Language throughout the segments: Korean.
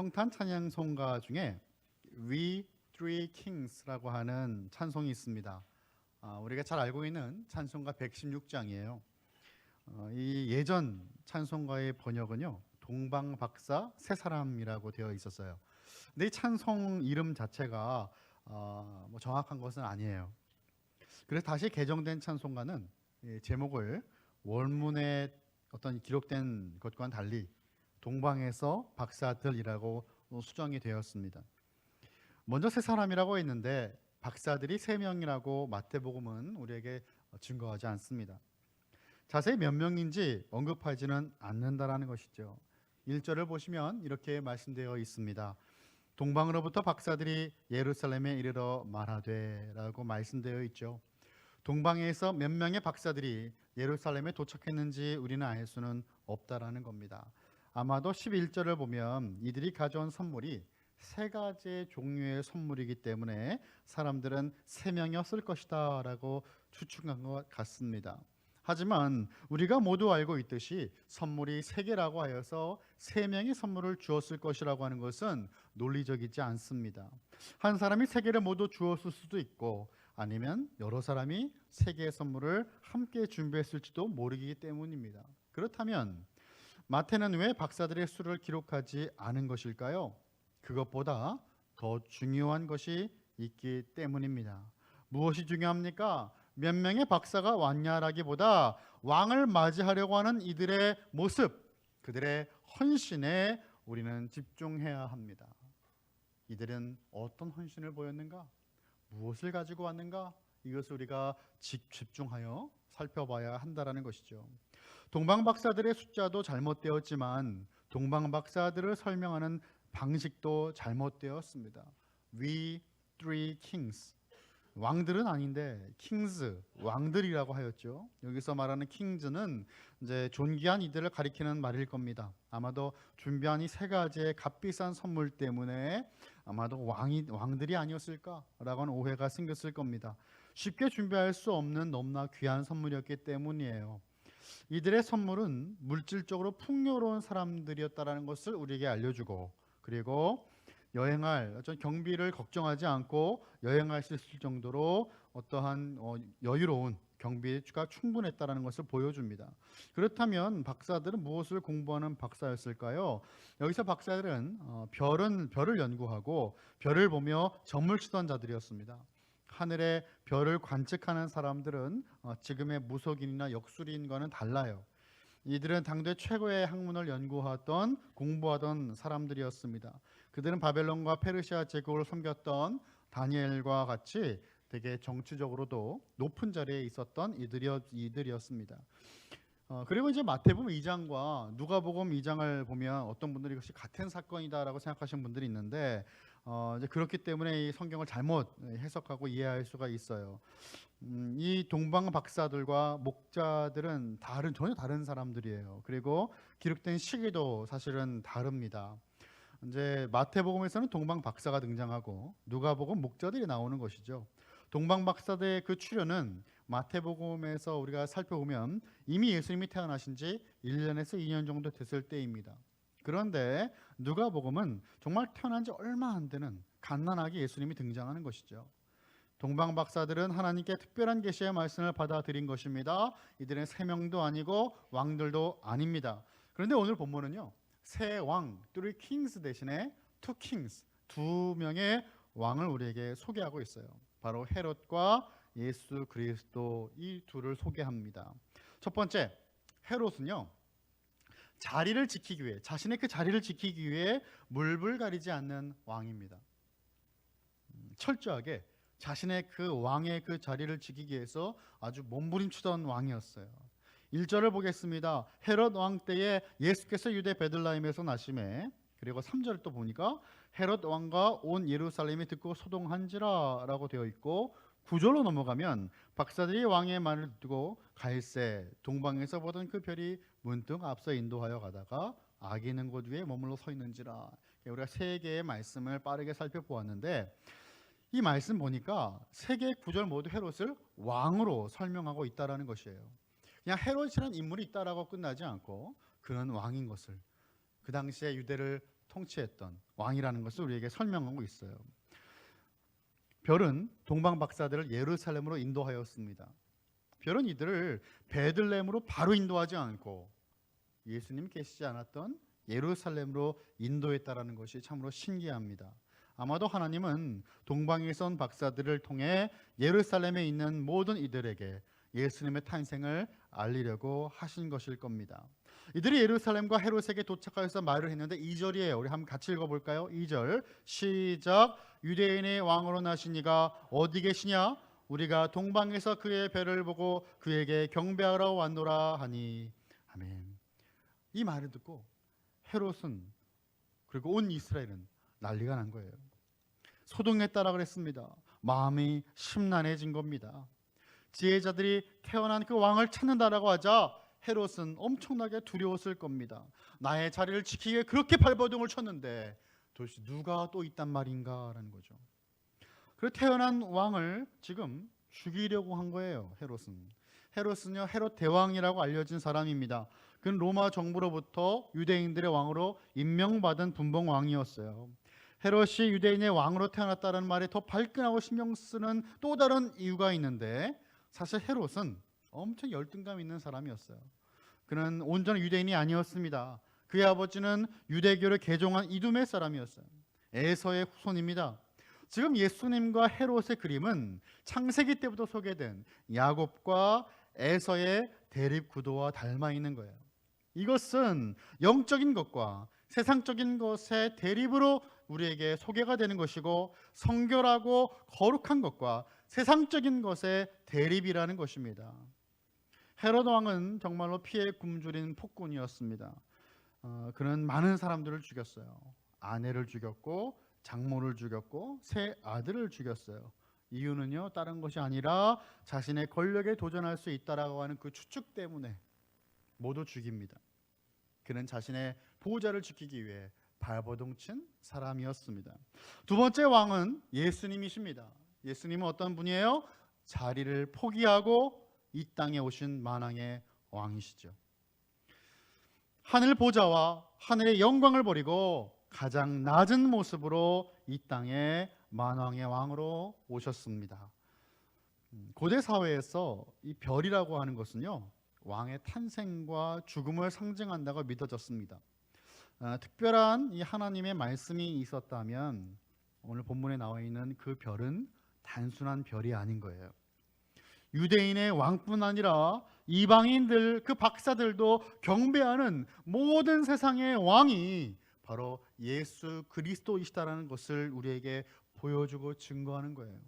성탄 찬양송가 중에 We Three Kings라고 하는 찬송이 있습니다. 아, 우리가 잘 알고 있는 찬송가 116장이에요. 어, 이 예전 찬송가의 번역은요 동방박사 세 사람이라고 되어 있었어요. 근데 이 찬송 이름 자체가 어, 뭐 정확한 것은 아니에요. 그래서 다시 개정된 찬송가는 이 제목을 원문에 어떤 기록된 것과는 달리 동방에서 박사들이라고 수정이 되었습니다. 먼저 세 사람이라고 했는데 박사들이 세 명이라고 마태복음은 우리에게 증거하지 않습니다. 자세히 몇 명인지 언급하지는 않는다라는 것이죠. 1절을 보시면 이렇게 말씀되어 있습니다. 동방으로부터 박사들이 예루살렘에 이르러 말하되라고 말씀되어 있죠. 동방에서 몇 명의 박사들이 예루살렘에 도착했는지 우리는 알 수는 없다라는 겁니다. 아마도 11절을 보면 이들이 가져온 선물이 세 가지 종류의 선물이기 때문에 사람들은 세 명이었을 것이다 라고 추측한 것 같습니다. 하지만 우리가 모두 알고 있듯이 선물이 세 개라고 하여서 세 명의 선물을 주었을 것이라고 하는 것은 논리적이지 않습니다. 한 사람이 세 개를 모두 주었을 수도 있고 아니면 여러 사람이 세 개의 선물을 함께 준비했을지도 모르기 때문입니다. 그렇다면 마태는 왜 박사들의 수를 기록하지 않은 것일까요? 그것보다 더 중요한 것이 있기 때문입니다. 무엇이 중요합니까? 몇 명의 박사가 왔냐라기보다 왕을 맞이하려고 하는 이들의 모습, 그들의 헌신에 우리는 집중해야 합니다. 이들은 어떤 헌신을 보였는가? 무엇을 가지고 왔는가? 이것을 우리가 집중하여 살펴봐야 한다라는 것이죠. 동방 박사들의 숫자도 잘못되었지만 동방 박사들을 설명하는 방식도 잘못되었습니다. We three kings. 왕들은 아닌데 킹즈 왕들이라고 하였죠. 여기서 말하는 킹즈는 이제 존귀한 이들을 가리키는 말일 겁니다. 아마도 준비한 이 세 가지의 값비싼 선물 때문에 아마도 왕이 왕들이 아니었을까라고 하는 오해가 생겼을 겁니다. 쉽게 준비할 수 없는 너무나 귀한 선물이었기 때문이에요. 이들의 선물은 물질적으로 풍요로운 사람들이었다라는 것을 우리에게 알려주고 그리고 여행할 어떤 경비를 걱정하지 않고 여행할 수 있을 정도로 어떠한 어, 여유로운 경비가 충분했다라는 것을 보여줍니다. 그렇다면 박사들은 무엇을 공부하는 박사였을까요? 여기서 박사들은 어, 별은 별을 연구하고 별을 보며 점을 치던 자들이었습니다. 하늘의 별을 관측하는 사람들은 어, 지금의 무속인이나 역술인과는 달라요. 이들은 당대 최고의 학문을 연구하던 공부하던 사람들이었습니다. 그들은 바벨론과 페르시아 제국을 섬겼던 다니엘과 같이 되게 정치적으로도 높은 자리에 있었던 이들이었, 이들이었습니다. 어, 그리고 이제 마태복음 2장과 누가복음 2장을 보면 어떤 분들이 이것이 같은 사건이다라고 생각하시는 분들이 있는데 어, 이제 그렇기 때문에 이 성경을 잘못 해석하고 이해할 수가 있어요. 음, 이 동방 박사들과 목자들은 다른 전혀 다른 사람들이에요. 그리고 기록된 시기도 사실은 다릅니다. 이제 마태복음에서는 동방 박사가 등장하고 누가복음 목자들이 나오는 것이죠. 동방 박사들의 그 출현은 마태복음에서 우리가 살펴보면 이미 예수님이 태어나신 지 1년에서 2년 정도 됐을 때입니다. 그런데 누가복음은 정말 태어난 지 얼마 안 되는 갓난아기 예수님이 등장하는 것이죠. 동방 박사들은 하나님께 특별한 계시의 말씀을 받아들인 것입니다. 이들은 세 명도 아니고 왕들도 아닙니다. 그런데 오늘 본문은요. 세 왕, three kings 대신에 two kings, 두 명의 왕을 우리에게 소개하고 있어요. 바로 헤롯과 예수 그리스도 이 둘을 소개합니다. 첫 번째, 헤롯은요. 자리를 지키기 위해 자신의 그 자리를 지키기 위해 물불 가리지 않는 왕입니다. 음, 철저하게 자신의 그 왕의 그 자리를 지키기 위해서 아주 몸부림치던 왕이었어요. 1절을 보겠습니다. 헤롯 왕 때에 예수께서 유대 베들라임에서 나심에 그리고 3절을 또 보니까 헤롯 왕과 온 예루살렘이 듣고 소동한지라라고 되어 있고 9절로 넘어가면 박사들이 왕의 말을 듣고 갈새 동방에서 보던 그 별이 문득 앞서 인도하여 가다가 있는 곳 위에 머물러 서 있는지라 우리가 세 개의 말씀을 빠르게 살펴보았는데 이 말씀 보니까 세 개의 구절 모두 헤롯을 왕으로 설명하고 있다라는 것이에요. 그냥 헤롯이라는 인물이 있다라고 끝나지 않고 그는 왕인 것을 그 당시에 유대를 통치했던 왕이라는 것을 우리에게 설명하고 있어요. 별은 동방 박사들을 예루살렘으로 인도하였습니다. 별은 이들을 베들레헴으로 바로 인도하지 않고 예수님 계시지 않았던 예루살렘으로 인도했다라는 것이 참으로 신기합니다. 아마도 하나님은 온 박사들을 통해 예루살렘에 있는 모든 이들에게 예수님의 탄생을 알리려고 하신 것일 겁니다. 이들이 예루살렘과 헤롯에게 도착하여서 말을 했는데 2절이에요. 우리 한번 같이 읽어 볼까요? 2절. 시작. 유대인의 왕으로 나신 이가 어디 계시냐? 우리가 동방에서 그의 배를 보고 그에게 경배하러 왔노라 하니 아멘. 이 말을 듣고 헤롯은 그리고 온 이스라엘은 난리가 난 거예요. 소동했다라 그랬습니다. 마음이 심란해진 겁니다. 지혜자들이 태어난 그 왕을 찾는다라고 하자 헤롯은 엄청나게 두려웠을 겁니다. 나의 자리를 지키기 위해 그렇게 발버둥을 쳤는데 도대체 누가 또 있단 말인가라는 거죠. 그 태어난 왕을 지금 죽이려고 한 거예요. 헤롯은. 헤롯은요 헤롯 대왕이라고 알려진 사람입니다. 그는 로마 정부로부터 유대인들의 왕으로 임명받은 분봉 왕이었어요. 헤롯이 유대인의 왕으로 태어났다는 말에 더 발끈하고 신경 쓰는 또 다른 이유가 있는데 사실 헤롯은 엄청 열등감 있는 사람이었어요. 그는 온전한 유대인이 아니었습니다. 그의 아버지는 유대교를 개종한 이두메 사람이었어요. 에서의 후손입니다. 지금 예수님과 헤롯의 그림은 창세기 때부터 소개된 야곱과 에서의 대립 구도와 닮아 있는 거예요. 이것은 영적인 것과 세상적인 것의 대립으로 우리에게 소개가 되는 것이고 성결하고 거룩한 것과 세상적인 것의 대립이라는 것입니다. 헤롯 왕은 정말로 피해 굶주린 폭군이었습니다. 어, 그는 많은 사람들을 죽였어요. 아내를 죽였고 장모를 죽였고 세 아들을 죽였어요. 이유는요 다른 것이 아니라 자신의 권력에 도전할 수 있다라고 하는 그 추측 때문에 모두 죽입니다. 그는 자신의 보호자를 지키기 위해 발버둥 친 사람이었습니다. 두 번째 왕은 예수님이십니다. 예수님은 어떤 분이에요? 자리를 포기하고 이 땅에 오신 만왕의 왕이시죠. 하늘 보좌와 하늘의 영광을 버리고 가장 낮은 모습으로 이 땅에 만왕의 왕으로 오셨습니다. 음, 고대 사회에서 이 별이라고 하는 것은요 왕의 탄생과 죽음을 상징한다고 믿어졌습니다. 아, 특별한 이 하나님의 말씀이 있었다면 오늘 본문에 나와 있는 그 별은 단순한 별이 아닌 거예요. 유대인의 왕뿐 아니라 이방인들 그 박사들도 경배하는 모든 세상의 왕이 바로 예수 그리스도이시다라는 것을 우리에게 보여주고 증거하는 거예요.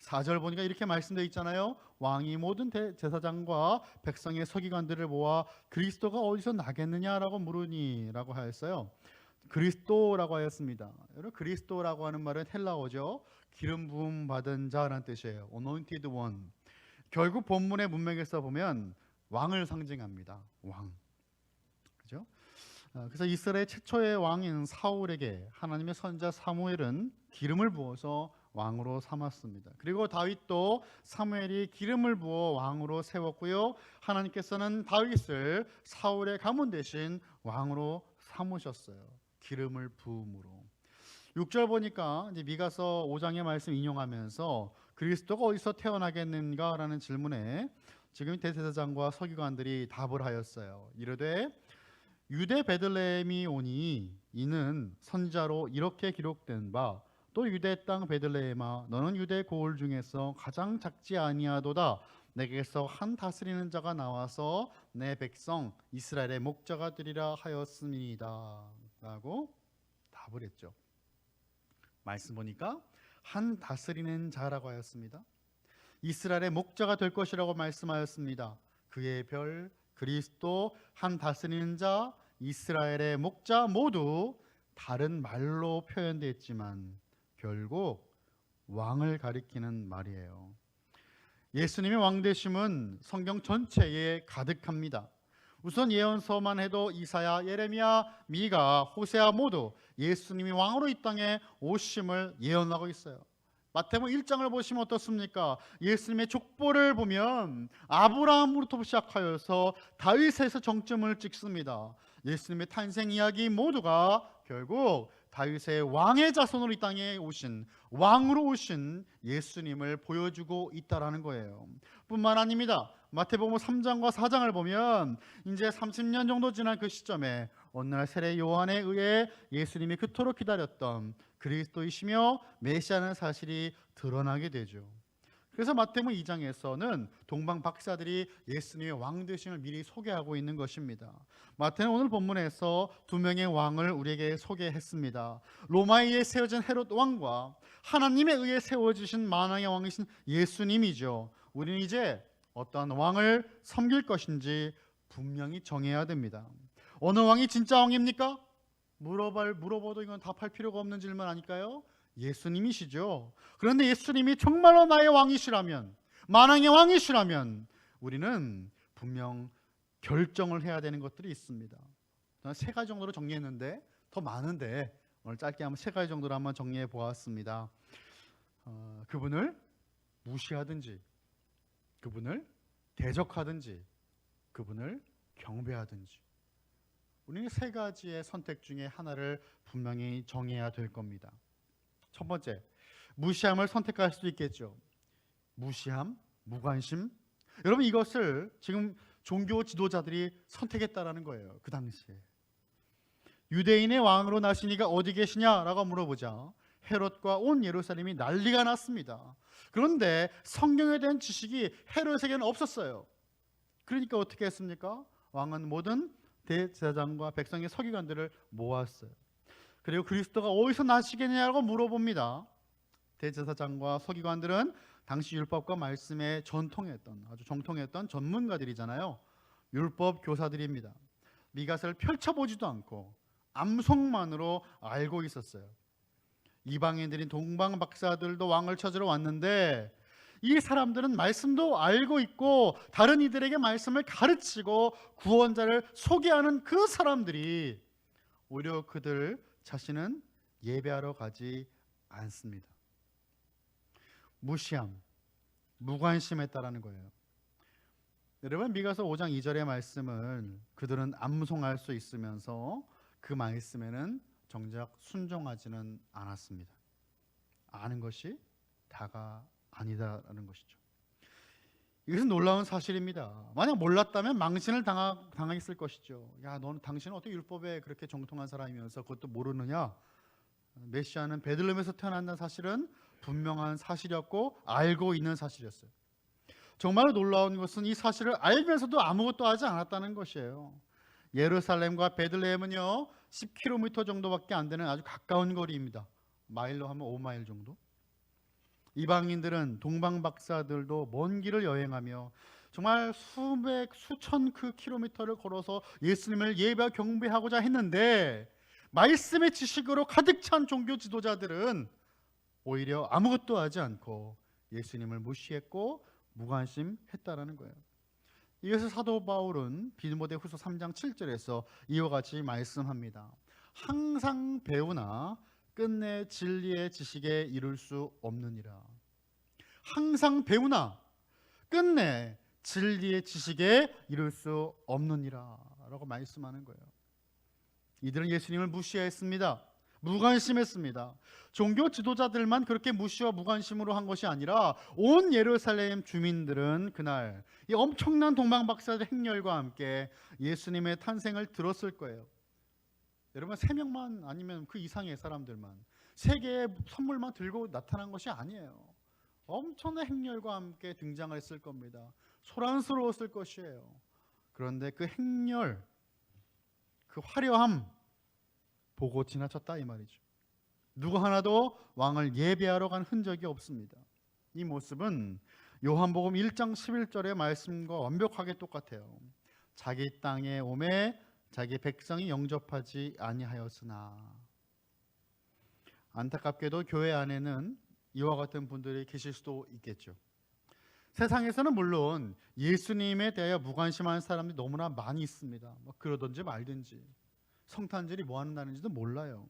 4절 보니까 이렇게 말씀되어 있잖아요. 왕이 모든 제사장과 백성의 서기관들을 모아 그리스도가 어디서 나겠느냐라고 물으니라고 하였어요. 그리스도라고 하였습니다. 여러분 그리스도라고 하는 말은 헬라어죠. 기름 부음 받은 자라는 뜻이에요. anointed one. 결국 본문의 문맥에서 보면 왕을 상징합니다. 왕. 그죠? 어, 그래서 이스라엘 최초의 왕인 사울에게 하나님의 선자 사무엘은 기름을 부어서 왕으로 삼았습니다. 그리고 다윗도 사무엘이 기름을 부어 왕으로 세웠고요. 하나님께서는 다윗을 사울의 가문 대신 왕으로 삼으셨어요. 기름을 부음으로. 6절 보니까 이제 미가서 5장의 말씀 인용하면서 그리스도가 어디서 태어나겠는가라는 질문에 지금 대제사장과 서기관들이 답을 하였어요. 이르되 유대 베들레헴이 오니 이는 선자로 이렇게 기록된 바 또 유대 땅 베들레헴아 너는 유대 고을 중에서 가장 작지 아니하도다 내게서 한 다스리는 자가 나와서 내 백성 이스라엘의 목자가 되리라 하였습니다 라고 답을 했죠 말씀 보니까 한 다스리는 자라고 하였습니다 이스라엘의 목자가 될 것이라고 말씀하였습니다 그의 별 그리스도 한 다스리는 자 이스라엘의 목자 모두 다른 말로 표현되었지만 결국 왕을 가리키는 말이에요. 예수님의 왕 되심은 성경 전체에 가득합니다. 우선 예언서만 해도 이사야, 예레미야, 미가, 호세아 모두 예수님이 왕으로 이 땅에 오심을 예언하고 있어요. 마태복음 1장을 보시면 어떻습니까? 예수님의 족보를 보면 아브라함으로부터 시작하여서 다윗에서 정점을 찍습니다. 예수님의 탄생 이야기 모두가 결국 다윗의 왕의 자손으로 이 땅에 오신 왕으로 오신 예수님을 보여주고 있다라는 거예요. 뿐만 아닙니다. 마태복음 3장과 4장을 보면 이제 30년 정도 지난 그 시점에 어느 날 세례 요한에 의해 예수님이 그토록 기다렸던 그리스도이시며 메시아는 사실이 드러나게 되죠. 그래서 마태복음 2장에서는 동방 박사들이 예수님의 왕 되심을 미리 소개하고 있는 것입니다. 마태는 오늘 본문에서 두 명의 왕을 우리에게 소개했습니다. 로마에 세워진 헤롯 왕과 하나님에 의해 세워지신 만왕의 왕이신 예수님이죠. 우리는 이제 어떠한 왕을 섬길 것인지 분명히 정해야 됩니다. 어느 왕이 진짜 왕입니까? 물어볼 물어봐도 이건 답할 필요가 없는 질문 아닐까요? 예수님이시죠. 그런데 예수님이 정말로 나의 왕이시라면 만왕의 왕이시라면 우리는 분명 결정을 해야 되는 것들이 있습니다. 세 가지 정도로 정리했는데 더 많은데 오늘 짧게 한번 세 가지 정도로 한번 정리해 보았습니다. 어, 그분을 무시하든지, 그분을 대적하든지, 그분을 경배하든지. 우리는 세 가지의 선택 중에 하나를 분명히 정해야 될 겁니다. 첫 번째, 무시함을 선택할 수도 있겠죠. 무시함, 무관심. 여러분 이것을 지금 종교 지도자들이 선택했다라는 거예요. 그 당시에. 유대인의 왕으로 나시니가 어디 계시냐라고 물어보자 헤롯과 온 예루살렘이 난리가 났습니다. 그런데 성경에 대한 지식이 헤롯에게는 없었어요. 그러니까 어떻게 했습니까? 왕은 모든 대제사장과 백성의 서기관들을 모았어요. 그리고 그리스도가 어디서 나시겠냐고 물어봅니다. 대제사장과 서기관들은 당시 율법과 말씀에 전통했던 아주 정통했던 전문가들이잖아요. 율법 교사들입니다. 미가서를 펼쳐보지도 않고 암송만으로 알고 있었어요. 이방인들인 동방 박사들도 왕을 찾으러 왔는데 이 사람들은 말씀도 알고 있고 다른 이들에게 말씀을 가르치고 구원자를 소개하는 그 사람들이 오히려 그들 자신은 예배하러 가지 않습니다. 무시함, 무관심했다라는 거예요. 여러분 미가서 5장 2절의 말씀을 그들은 암송할 수 있으면서 그 말씀에는 정작 순종하지는 않았습니다. 아는 것이 다가 아니다라는 것이죠. 이것은 놀라운 사실입니다. 만약 몰랐다면 망신을 당하, 당했을 것이죠. 야, 너는 당신은 어떻게 율법에 그렇게 정통한 사람이면서 그것도 모르느냐? 메시아는 베들레헴에서 태어난다는 사실은 분명한 사실이었고 알고 있는 사실이었어요. 정말 놀라운 것은 이 사실을 알면서도 아무것도 하지 않았다는 것이에요. 예루살렘과 베들레헴은요 10km 정도밖에 안 되는 아주 가까운 거리입니다. 마일로 하면 5마일 정도. 이방인들은 동방 박사들도 먼 길을 여행하며 정말 수백 수천 그 킬로미터를 걸어서 예수님을 예배 경배하고자 했는데 말씀의 지식으로 가득 찬 종교 지도자들은 오히려 아무것도 하지 않고 예수님을 무시했고 무관심했다라는 거예요. 이것을 사도 바울은 빌모데 후서 3장 7절에서 이와 같이 말씀합니다. 항상 배우나 끝내 진리의 지식에 이룰 수 없느니라. 항상 배우나 끝내 진리의 지식에 이룰 수 없느니라라고 말씀하는 거예요. 이들은 예수님을 무시했습니다. 무관심했습니다. 종교 지도자들만 그렇게 무시와 무관심으로 한 것이 아니라 온 예루살렘 주민들은 그날 이 엄청난 동방박사의 행렬과 함께 예수님의 탄생을 들었을 거예요. 여러분 세 명만 아니면 그 이상의 사람들만 세 개의 선물만 들고 나타난 것이 아니에요. 엄청난 행렬과 함께 등장을 했을 겁니다. 소란스러웠을 것이에요. 그런데 그 행렬, 그 화려함 보고 지나쳤다 이 말이죠. 누구 하나도 왕을 예배하러 간 흔적이 없습니다. 이 모습은 요한복음 1장 11절의 말씀과 완벽하게 똑같아요. 자기 땅에 오매 자기 백성이 영접하지 아니하였으나 안타깝게도 교회 안에는 이와 같은 분들이 계실 수도 있겠죠. 세상에서는 물론 예수님에 대하여 무관심한 사람들이 너무나 많이 있습니다. 뭐 그러든지 말든지 성탄절이 뭐 하는 날인지도 몰라요.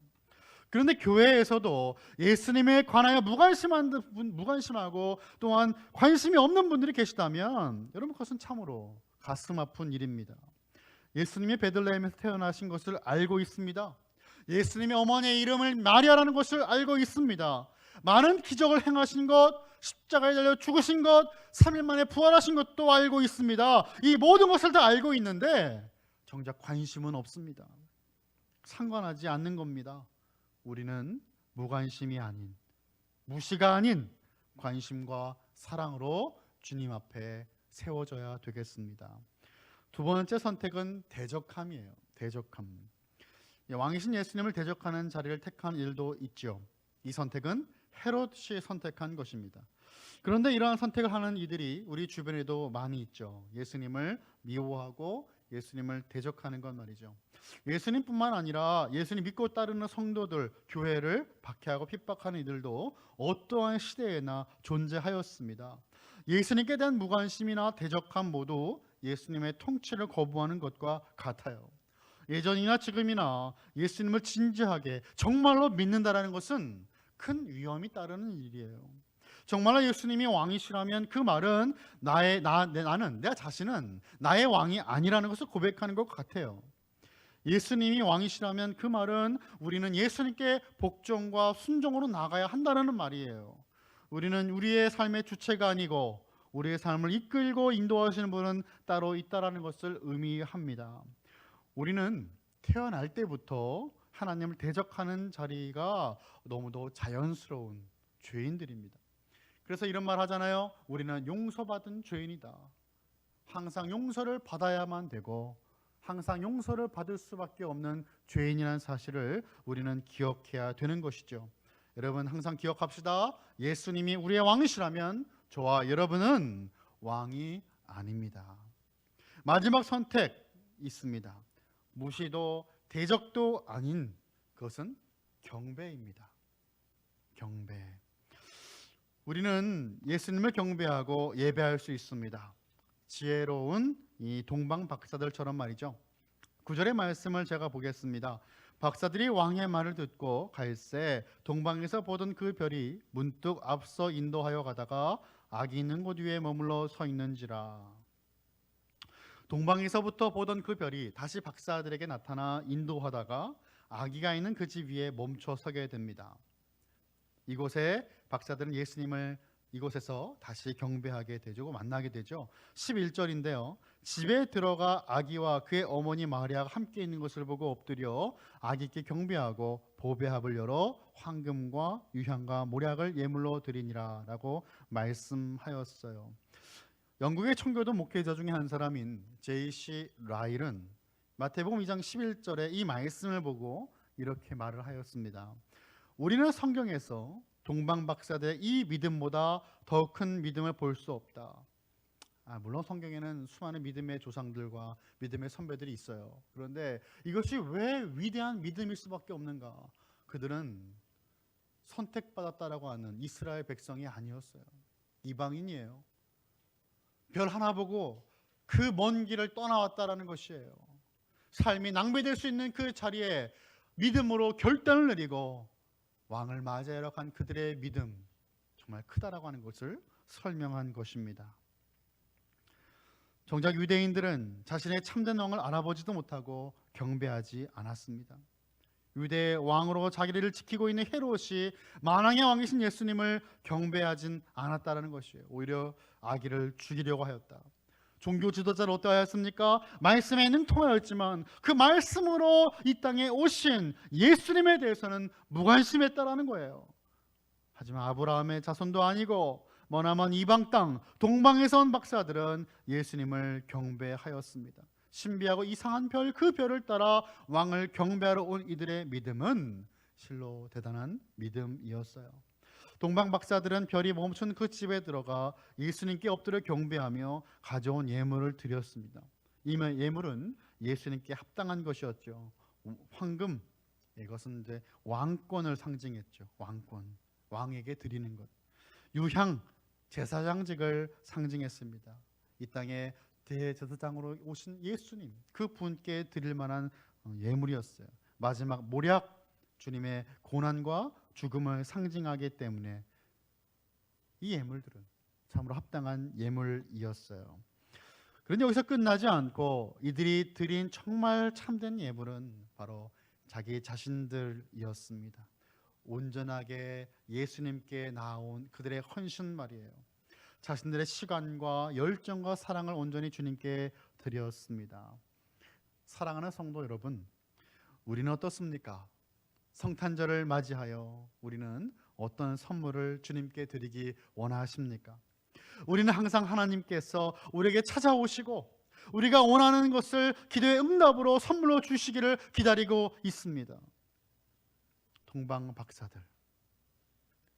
그런데 교회에서도 예수님에 관하여 무관심한 분, 무관심하고 또한 관심이 없는 분들이 계시다면 여러분 그것은 참으로 가슴 아픈 일입니다. 예수님이 베들레헴에서 태어나신 것을 알고 있습니다. 예수님의 어머니의 이름을 마리아라는 것을 알고 있습니다. 많은 기적을 행하신 것, 십자가에 달려 죽으신 것, 3일 만에 부활하신 것도 알고 있습니다. 이 모든 것을 다 알고 있는데 정작 관심은 없습니다. 상관하지 않는 겁니다. 우리는 무관심이 아닌 무시가 아닌 관심과 사랑으로 주님 앞에 세워져야 되겠습니다. 두 번째 선택은 대적함이에요. 대적함. 예, 왕이신 예수님을 대적하는 자리를 택한 일도 있죠. 이 선택은 헤롯이 선택한 것입니다. 그런데 이러한 선택을 하는 이들이 우리 주변에도 많이 있죠. 예수님을 미워하고 예수님을 대적하는 것 말이죠. 예수님뿐만 아니라 예수님 믿고 따르는 성도들, 교회를 박해하고 핍박하는 이들도 어떠한 시대에나 존재하였습니다. 예수님께 대한 무관심이나 대적함 모두 예수님의 통치를 거부하는 것과 같아요. 예전이나 지금이나 예수님을 진지하게 정말로 믿는다라는 것은 큰 위험이 따르는 일이에요. 정말로 예수님이 왕이시라면 그 말은 나의 나 내, 나는 내 자신은 나의 왕이 아니라는 것을 고백하는 것 같아요. 예수님이 왕이시라면 그 말은 우리는 예수님께 복종과 순종으로 나가야 한다는 말이에요. 우리는 우리의 삶의 주체가 아니고 우리의 삶을 이끌고 인도하시는 분은 따로 있다라는 것을 의미합니다. 우리는 태어날 때부터 하나님을 대적하는 자리가 너무도 자연스러운 죄인들입니다. 그래서 이런 말 하잖아요. 우리는 용서받은 죄인이다. 항상 용서를 받아야만 되고 항상 용서를 받을 수밖에 없는 죄인이라는 사실을 우리는 기억해야 되는 것이죠. 여러분 항상 기억합시다. 예수님이 우리의 왕이시라면 저와 여러분은 왕이 아닙니다. 마지막 선택 있습니다. 무시도 대적도 아닌 그것은 경배입니다. 경배. 우리는 예수님을 경배하고 예배할 수 있습니다. 지혜로운 이 동방 박사들처럼 말이죠. 구절의 말씀을 제가 보겠습니다. 박사들이 왕의 말을 듣고 갈새 동방에서 보던 그 별이 문득 앞서 인도하여 가다가 아기 있는 곳 위에 머물러 서 있는지라. 동방에서부터 보던 그 별이 다시 박사들에게 나타나 인도하다가 아기가 있는 그 집 위에 멈춰 서게 됩니다. 이곳에 박사들은 예수님을 이곳에서 다시 경배하게 되고 만나게 되죠. 11절인데요. 집에 들어가 아기와 그의 어머니 마리아가 함께 있는 것을 보고 엎드려 아기께 경배하고 보배합을 열어 황금과 유향과 모략을 예물로 드리니라라고 말씀하였어요. 영국의 청교도 목회자 중에 한 사람인 제이시 라일은 마태복음 2장 11절에 이 말씀을 보고 이렇게 말을 하였습니다. 우리는 성경에서 동방 박사들의 이 믿음보다 더 큰 믿음을 볼 수 없다. 아, 물론 성경에는 수많은 믿음의 조상들과 믿음의 선배들이 있어요. 그런데 이것이 왜 위대한 믿음일 수밖에 없는가? 그들은 선택받았다라고 하는 이스라엘 백성이 아니었어요. 이방인이에요. 별 하나 보고 그 먼 길을 떠나왔다라는 것이에요. 삶이 낭비될 수 있는 그 자리에 믿음으로 결단을 내리고 왕을 맞이하러 간 그들의 믿음 정말 크다라고 하는 것을 설명한 것입니다. 정작 유대인들은 자신의 참된 왕을 알아보지도 못하고 경배하지 않았습니다. 유대 왕으로 자기를 지키고 있는 헤롯이 만왕의 왕이신 예수님을 경배하진 않았다라는 것이에요. 오히려 아기를 죽이려고 하였다. 종교 지도자를 어떠하였습니까? 말씀에 능통하였지만 그 말씀으로 이 땅에 오신 예수님에 대해서는 무관심했다라는 거예요. 하지만 아브라함의 자손도 아니고 머나먼 이방 땅 동방에서 온 박사들은 예수님을 경배하였습니다. 신비하고 이상한 별 그 별을 따라 왕을 경배하러 온 이들의 믿음은 실로 대단한 믿음이었어요. 동방 박사들은 별이 멈춘 그 집에 들어가 예수님께 엎드려 경배하며 가져온 예물을 드렸습니다. 이 예물은 예수님께 합당한 것이었죠. 황금 이것은 이제 왕권을 상징했죠. 왕권 왕에게 드리는 것. 유향 제사장직을 상징했습니다. 이 땅에 대제사장으로 오신 예수님 그 분께 드릴 만한 어, 예물이었어요. 마지막 모략 주님의 고난과 죽음을 상징하기 때문에 이 예물들은 참으로 합당한 예물이었어요. 그런데 여기서 끝나지 않고 이들이 드린 정말 참된 예물은 바로 자기 자신들이었습니다. 온전하게 예수님께 나온 그들의 헌신 말이에요. 자신들의 시간과 열정과 사랑을 온전히 주님께 드렸습니다. 사랑하는 성도 여러분, 우리는 어떻습니까? 성탄절을 맞이하여 우리는 어떤 선물을 주님께 드리기 원하십니까? 우리는 항상 하나님께서 우리에게 찾아오시고 우리가 원하는 것을 기도의 응답으로 선물로 주시기를 기다리고 있습니다. 동방 박사들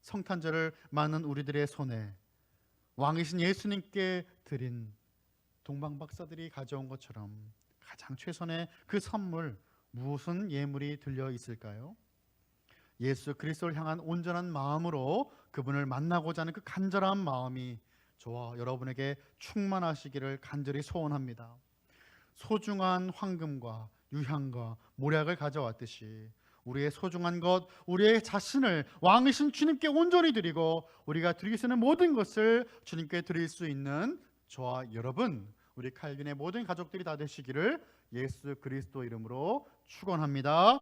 성탄절을 맞는 우리들의 손에 왕이신 예수님께 드린 동방 박사들이 가져온 것처럼 가장 최선의 그 선물 무슨 예물이 들려 있을까요? 예수 그리스도를 향한 온전한 마음으로 그분을 만나고자 하는 그 간절한 마음이 저와 여러분에게 충만하시기를 간절히 소원합니다. 소중한 황금과 유향과 모략을 가져왔듯이 우리의 소중한 것, 우리의 자신을 왕이신 주님께 온전히 드리고 우리가 드릴 수 있는 모든 것을 주님께 드릴 수 있는 저와 여러분, 우리 칼빈의 모든 가족들이 다 되시기를 예수 그리스도 이름으로 축원합니다.